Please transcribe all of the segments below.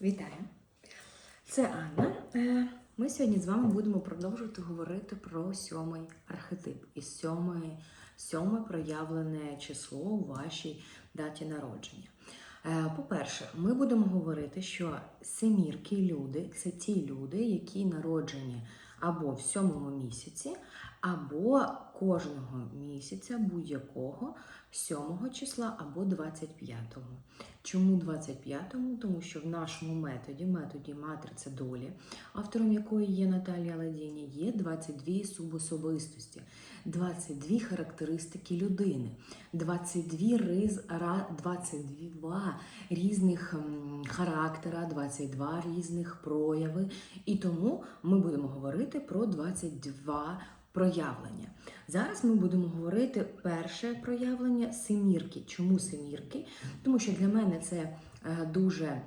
Вітаю! Це Анна. Е, Ми сьогодні з вами будемо продовжувати говорити про сьомий архетип і сьоме, сьоме проявлене число у вашій даті народження. Е, По-перше, ми будемо говорити, що семірки люди це ті люди, які народжені або в сьомому місяці, або кожного місяця будь-якого 7 числа або 25-го. Чому 25-му? Тому що в нашому методі, методі матриця долі, автором якої є Наталія Ладіні, є 22 субособистості, 22 характеристики людини, 22, риз, 22 різних характера, 22 різних прояви. І тому ми будемо говорити про 22 проявлення. Зараз ми будемо говорити перше проявлення семірки. Чому семірки? Тому що для мене це е, дуже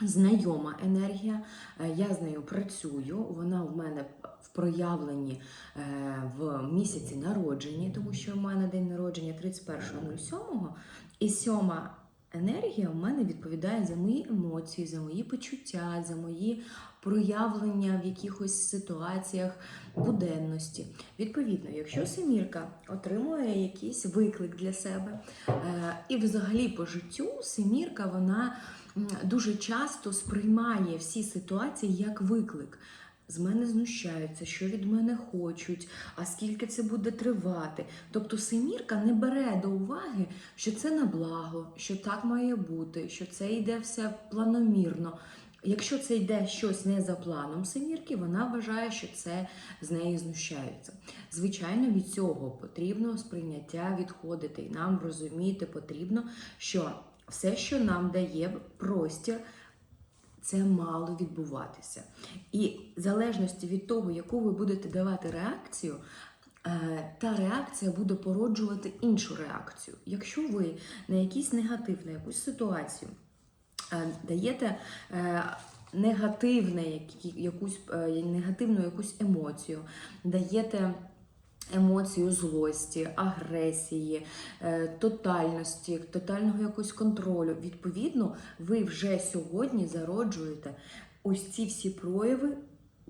знайома енергія. Е, Я з нею працюю. Вона в мене в проявленні е, в місяці народження, тому що в мене день народження 31.07, і сьома енергія в мене відповідає за мої емоції, за мої почуття, за мої проявлення в якихось ситуаціях буденності. Відповідно, якщо семірка отримує якийсь виклик для себе, е, і взагалі по життю семірка вона дуже часто сприймає всі ситуації як виклик. З мене знущаються, що від мене хочуть, а скільки це буде тривати. Тобто семірка не бере до уваги, що це на благо, що так має бути, що це йде все планомірно. Якщо це йде щось не за планом семірки, вона вважає, що це з неї знущаються. Звичайно, від цього потрібно сприйняття відходити, і нам розуміти потрібно, що все, що нам дає простір, це мало відбуватися. І в залежності від того, яку ви будете давати реакцію, е, та реакція буде породжувати іншу реакцію. Якщо ви на якийсь негатив, на якусь ситуацію даєте е, негативне, якусь, е, негативну якусь емоцію, даєте емоцію злості, агресії, е, тотальності, тотального якогось контролю. Відповідно, ви вже сьогодні зароджуєте ось ці всі прояви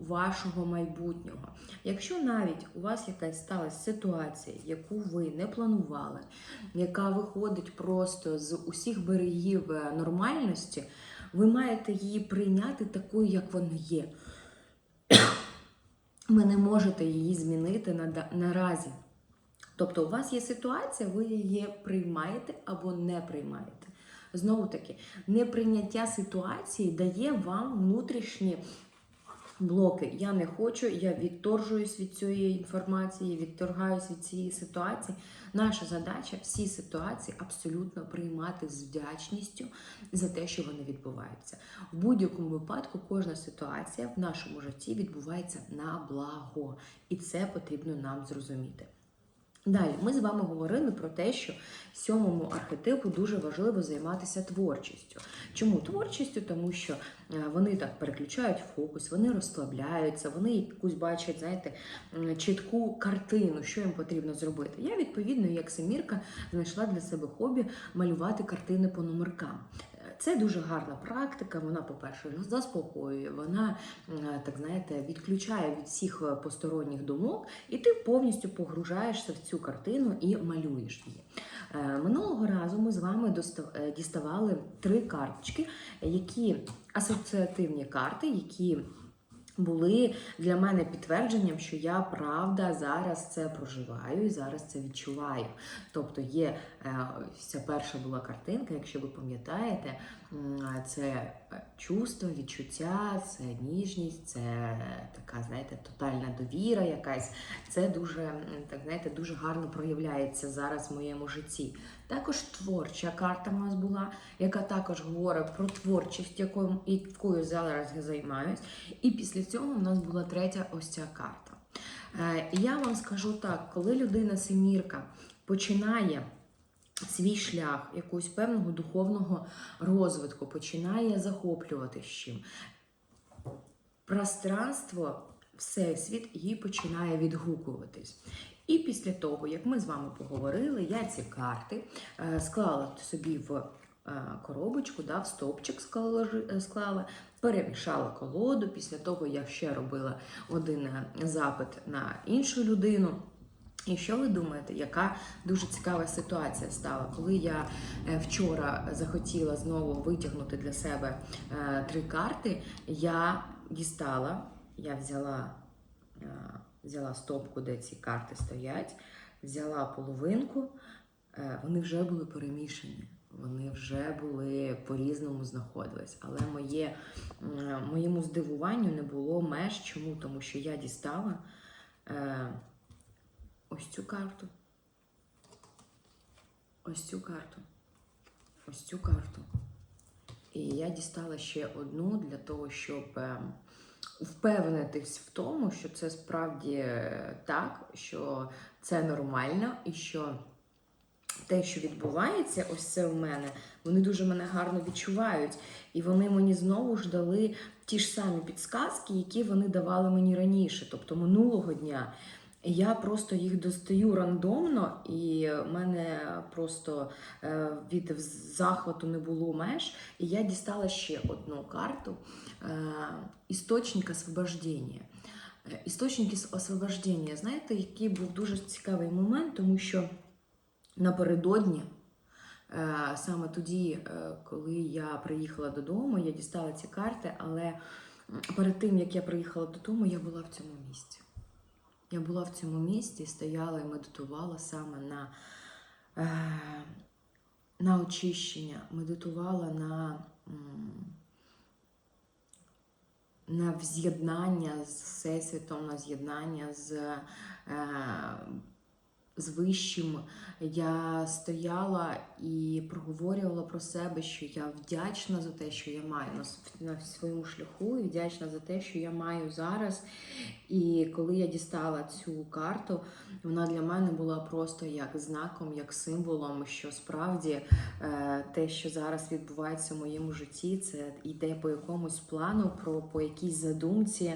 вашого майбутнього. Якщо навіть у вас якась сталася ситуація, яку ви не планували, яка виходить просто з усіх берегів е, нормальності, ви маєте її прийняти такою, як вона є. Ви не можете її змінити наразі. Тобто, у вас є ситуація, ви її приймаєте або не приймаєте. Знову таки, неприйняття ситуації дає вам внутрішні блоки. Я не хочу, я відторжуюсь від цієї інформації, відторгаюсь від цієї ситуації. Наша задача всі ситуації абсолютно приймати з вдячністю за те, що вони відбуваються. В будь-якому випадку кожна ситуація в нашому житті відбувається на благо, і це потрібно нам зрозуміти. Далі ми з вами говорили про те, що сьомому архетипу дуже важливо займатися творчістю. Чому творчістю? Тому що е, вони так переключають фокус, вони розслабляються, вони якусь бачать, знаєте, чітку картину, що їм потрібно зробити. Я відповідно, як семірка, знайшла для себе хобі малювати картини по номеркам. Це дуже гарна практика. Вона, по-перше, заспокоює, вона так знаєте, відключає від всіх е, посторонніх думок, і ти повністю погружаєшся в цю картину і малюєш її. Е, Минулого разу ми з вами е, діставали три карточки, які асоціативні карти, які були для мене підтвердженням, що я правда зараз це проживаю і зараз це відчуваю. Тобто є ця перша була картинка, якщо ви пам'ятаєте, це е, чувство, відчуття, це ніжність, це така, знаєте, тотальна довіра якась. Це дуже, так знаєте, дуже гарно проявляється зараз в моєму житті. Також творча карта в нас була, яка також говорить про творчість, якою, якою зараз я займаюсь. І після цього в нас була третя ось ця карта. Е, я вам скажу так, коли людина семірка починає свій шлях якогось певного духовного розвитку, починає захоплювати з чим. Пространство, всесвіт їй починає відгукуватись. І після того, як ми з вами поговорили, я ці карти е, склала собі в е, коробочку, да, в стовпчик склали, е, склали, перемішала колоду. Після того я ще робила один запит на іншу людину. І що ви думаєте, яка дуже цікава ситуація стала, коли я е, вчора захотіла знову витягнути для себе е, три карти, я дістала, я взяла, е, взяла стопку, де ці карти стоять, взяла половинку, вони вже були перемішані. Вони вже були по-різному знаходились. Але моє, моєму здивуванню не було меж. Чому? Тому що я дістала ось цю карту. Ось цю карту. Ось цю карту. І я дістала ще одну для того, щоб е, впевнитись в тому, що це справді е, так, що це нормально і що те, що відбувається, ось це в мене, вони дуже мене гарно відчувають. І вони мені знову ж дали ті ж самі підсказки, які вони давали мені раніше, тобто минулого дня. Я просто їх достаю рандомно, і в мене просто е, від захвату не було меж. І я дістала ще одну карту е, істочник освобождення. Е, Істочник освобождення, знаєте, який був дуже цікавий момент, тому що напередодні, саме тоді, коли я приїхала додому, я дістала ці карти, але перед тим, як я приїхала додому, я була в цьому місці. Я була в цьому місці, стояла і медитувала саме на, е, на очищення, медитувала на, на з'єднання з Всесвітом, на з'єднання з, е, з вищим. Я стояла і проговорювала про себе, що я вдячна за те, що я маю на, своєму шляху, і вдячна за те, що я маю зараз. І коли я дістала цю карту, вона для мене була просто як знаком, як символом, що справді е, те, що зараз відбувається в моєму житті, це йде по якомусь плану, про по якійсь задумці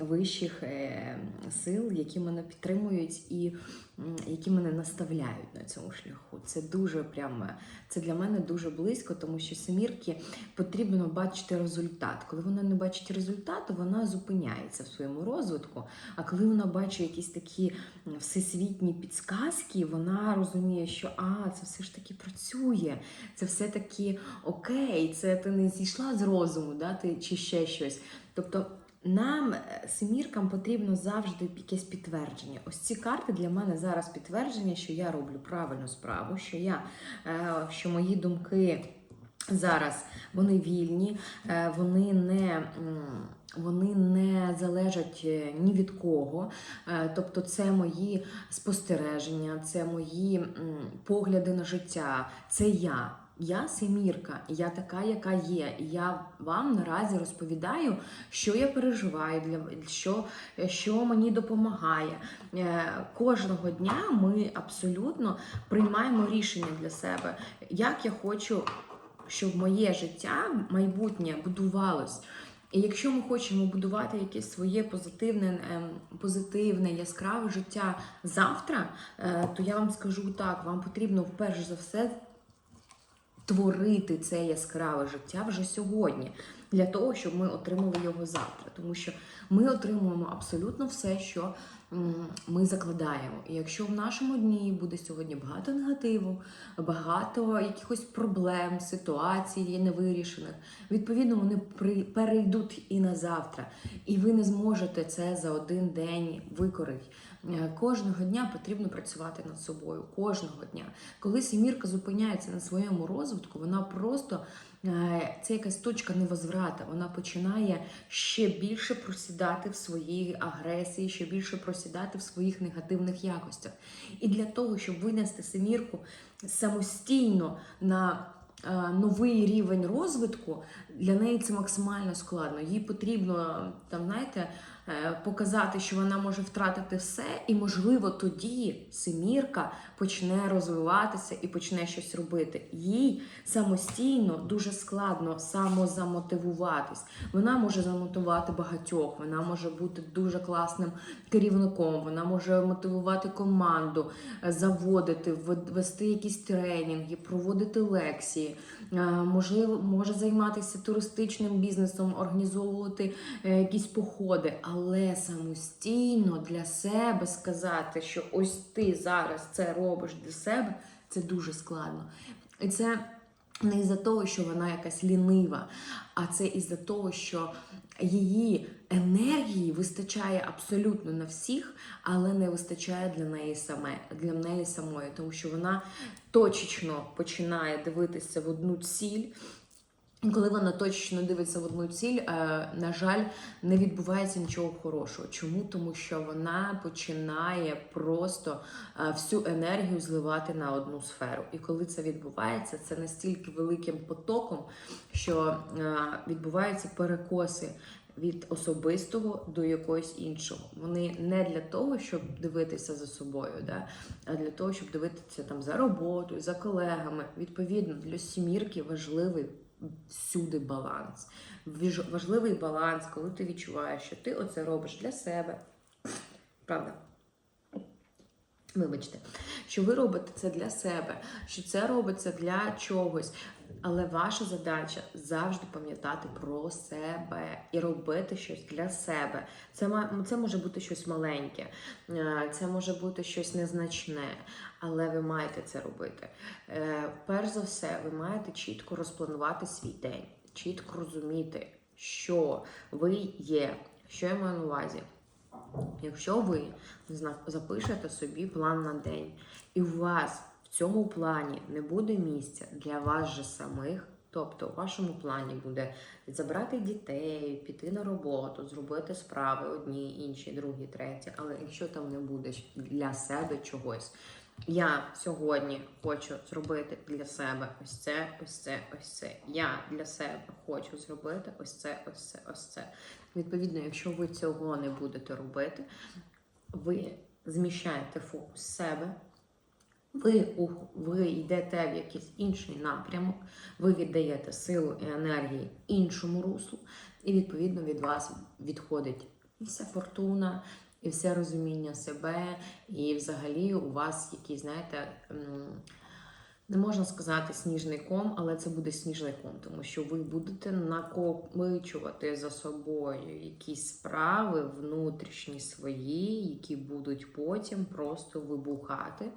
вищих е, сил, які мене підтримують і які мене наставляють на цьому шляху. Це дуже прямо це для мене дуже близько, тому що семірки потрібно бачити результат. Коли вона не бачить результату, вона зупиняється в своєму розвитку. А коли вона бачить якісь такі всесвітні підсказки, вона розуміє, що а, це все ж таки працює, це все таки окей, це ти не зійшла з розуму, да, ти, чи ще щось. Тобто нам, е, семіркам, потрібно завжди якесь підтвердження. Ось ці карти для мене зараз підтвердження, що я роблю правильну справу, що я е, що мої думки зараз вони вільні, е, вони не. Вони не залежать ні від кого, тобто це мої спостереження, це мої погляди на життя, це я. Я семірка, я така, яка є. Я вам наразі розповідаю, що я переживаю, для що, що мені допомагає. Е, Кожного дня ми абсолютно приймаємо рішення для себе, як я хочу, щоб моє життя майбутнє будувалось. І якщо ми хочемо будувати якесь своє позитивне, ем, позитивне, яскраве життя завтра, е, то я вам скажу так: вам потрібно вперше за все творити це яскраве життя вже сьогодні, для того, щоб ми отримали його завтра. Тому що ми отримуємо абсолютно все, що ми закладаємо. І якщо в нашому дні буде сьогодні багато негативу, багато якихось проблем, ситуацій невирішених, відповідно, вони перейдуть і на завтра. І ви не зможете це за один день викорити. Е, Кожного дня потрібно працювати над собою. Кожного дня. Коли сімірка зупиняється на своєму розвитку, вона просто це якась точка невозврата. Вона починає ще більше просідати в своїй агресії, ще більше просідати в своїх негативних якостях. І для того, щоб винести семірку самостійно на е, новий рівень розвитку, для неї це максимально складно. Їй потрібно там, знаєте, е, показати, що вона може втратити все, і, можливо, тоді семірка почне розвиватися і почне щось робити. Їй самостійно дуже складно самозамотивуватись. Вона може замотивувати багатьох, вона може бути дуже класним керівником, вона може мотивувати команду, е, заводити, вести якісь тренінги, проводити лекції, е, можливо, може займатися туристичним бізнесом, організовувати е, якісь походи, але самостійно для себе сказати, що ось ти зараз це робиш для себе, це дуже складно. І це не із-за того, що вона якась лінива, а це із-за того, що її енергії вистачає абсолютно на всіх, але не вистачає для неї саме для неї самої, тому що вона точечно починає дивитися в одну ціль. Коли вона точно дивиться в одну ціль, е, на жаль, не відбувається нічого хорошого. Чому? Тому що вона починає просто е, всю енергію зливати на одну сферу. І коли це відбувається, це настільки великим потоком, що е, відбуваються перекоси. Від особистого до якогось іншого. Вони не для того, щоб дивитися за собою, да? а для того, щоб дивитися там за роботою, за колегами. Відповідно, для сімірки важливий всюди баланс. Важливий баланс, коли ти відчуваєш, що ти оце робиш для себе. Правда? Вибачте, що ви робите це для себе, що це робиться для чогось. Але ваша задача завжди пам'ятати про себе і робити щось для себе. Це, це може бути щось маленьке, е, це може бути щось незначне, але ви маєте це робити. Е, Перш за все, ви маєте чітко розпланувати свій день, чітко розуміти, що ви є, що я маю на увазі. Якщо ви запишете собі план на день, і у вас цьому плані не буде місця для вас же самих, тобто у вашому плані буде забрати дітей, піти на роботу, зробити справи одні, інші, другі, треті, але якщо там не буде для себе чогось. Я сьогодні хочу зробити для себе ось це, ось це, ось це. Я для себе хочу зробити ось це, ось це, ось це. Відповідно, якщо ви цього не будете робити, ви зміщаєте фокус себе, ви, ви йдете в якийсь інший напрямок, ви віддаєте силу і енергії іншому руслу, і відповідно від вас відходить і вся фортуна, і все розуміння себе, і взагалі у вас якісь, знаєте, не можна сказати сніжний ком, але це буде сніжний ком, тому що ви будете накопичувати за собою якісь справи внутрішні свої, які будуть потім просто вибухати.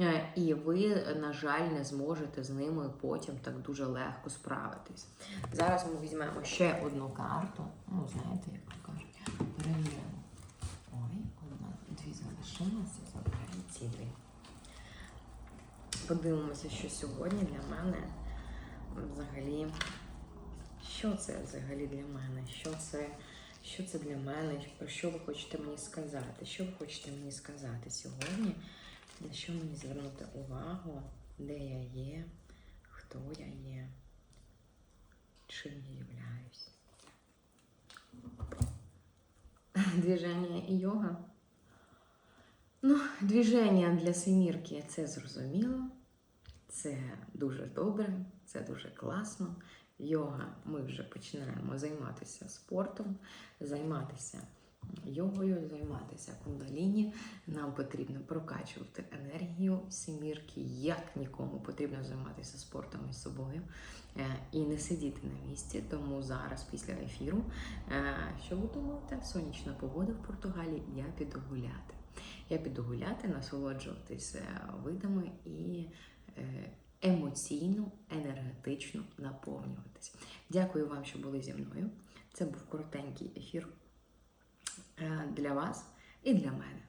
Е, І ви, на жаль, не зможете з ними потім так дуже легко справитись. Зараз ми візьмемо ще одну карту. Ну, знаєте, як то кажуть, перевіримо. Ой, одна, дві залишилося, забираємо ці дві. Подивимося, що сьогодні для мене взагалі. Що це взагалі для мене? Що це, що це для мене? Про що ви хочете мені сказати? Що ви хочете мені сказати сьогодні? На що мені звернути увагу? Де я є? Хто я є? Чим я являюсь? Движення і йога. Ну, движення для семірки це зрозуміло. Це дуже добре, це дуже класно. Йога, ми вже починаємо займатися спортом, займатися йогою, займатися кундаліні. Нам потрібно прокачувати енергію семірки, як нікому потрібно займатися спортом із собою е, і не сидіти на місці. Тому зараз, після ефіру, е, що ви думаєте? Сонячна погода в Португалії, я піду гуляти. Я піду гуляти, насолоджуватися видами і е, емоційно, енергетично наповнюватись. Дякую вам, що були зі мною. Це був коротенький ефір е, для вас і для мене.